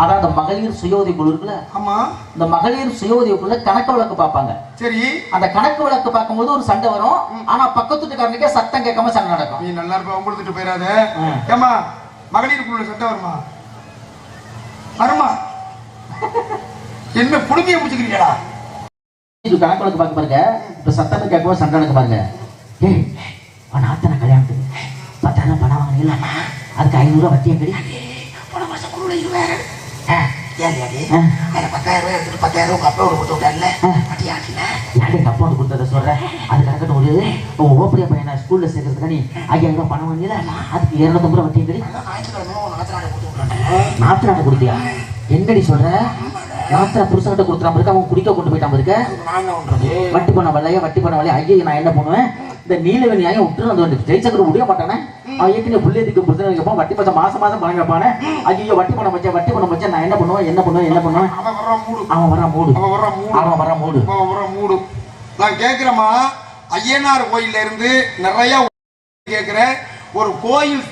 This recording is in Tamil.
அதான் அந்த மகளிர் சுய உதவி இருக்குல்ல? ஆமா. இந்த மகளிர் சுய குழுல கணக்கு வழக்கு பார்ப்பாங்க. சரி. அந்த கணக்கு வழக்கு பார்க்கும்போது ஒரு சண்டை வரும். ஆனா பக்கத்து வீட்டுக்காரனுக்கே சத்தம் கேட்காம சண்டை நடக்கும். நீ நல்லா இருப்ப உங்களுத்துட்டு போயிடாத. ஏமா மகளிர் குழுல சட்டம் வருமா? வருமா? என்ன புடுமையை முடிச்சுக்கிறீங்களா இது கணக்கு வழக்கு பார்க்க பாருங்க. இப்ப சத்தம் கேட்காம சண்டை நடக்க பாருங்க. ஏய் உன் ஆத்தனை கல்யாணத்துக்கு. பத்தாயிரம் பணம் வாங்கினீங்களா அதுக்கு ஐநூறுரூவா வட்டியை கடி போன மாசம் குழுல இருபதாயிரம். ஆ. அதில் பத்தாயிரம் ரூபாய் எடுத்துட்டு பத்தாயிரம் ரூபாய் அப்பா ஒரு கொடுத்து விட்டார்ல. வட்டி ஆச்சுல யாரு எங்க அப்பா வந்து கொடுத்தத சொல்றேன் அது கணக்கிட்ட ஒரு உன் ஓப்படியா பையனை ஸ்கூல்ல சேர்க்கறதுக்கு நீ ஐயாயிரம் ரூபாய் பணம் வாங்கினீங்களா அதுக்கு இருநூத்தம்பது ரூபா வட்டியை கடி அதான் ஞாயிற்றுக்கிழமை ஒரு நாத்தினாட கொடுத்து விட்டாங்க நாத்தனாட்ட கொடுத்தியா? என்னடி சொல்ற? நாத்தனா புருஷன்கிட்ட கொடுத்துறாம இருக்க? அவன் குடிக்க கொண்டு போயிட்டாம இருக்க? நான் என்ன பண்றது? வட்டி பண்ண வரலையா வட்டி பண்ண வரலையா ஐயோ நான் என்ன பண்ணுவேன்? இந்த நீலவேணி ஐயா விட்டு வந்து வந்து ஜெயிச்சக்கர் முடிய மாட்டானே? அவன் ஏற்கனவே புள்ளேதிக்கு பிரச்சனை கேட்பான் வட்டி பச்சை மாசம் மாசம் பணம் கேட்பானே? ஐயோ வட்டி பண்ண வச்சேன் வட்டி பண்ண வச்சேன் நான் என்ன பண்ணுவேன்? என்ன பண்ணுவேன்? என்ன பண்ணுவேன்? அவன் வர்ற மூடு. அவன் வர மூடு. அவன் வர்ற மூடு. அவன் வர மூடு. அவன் வர்ற மூடு. நான் கேக்குறேம்மா ஐயனார் கோயில்ல இருந்து நிறைய கேக்குறேன். ஒரு கோயில்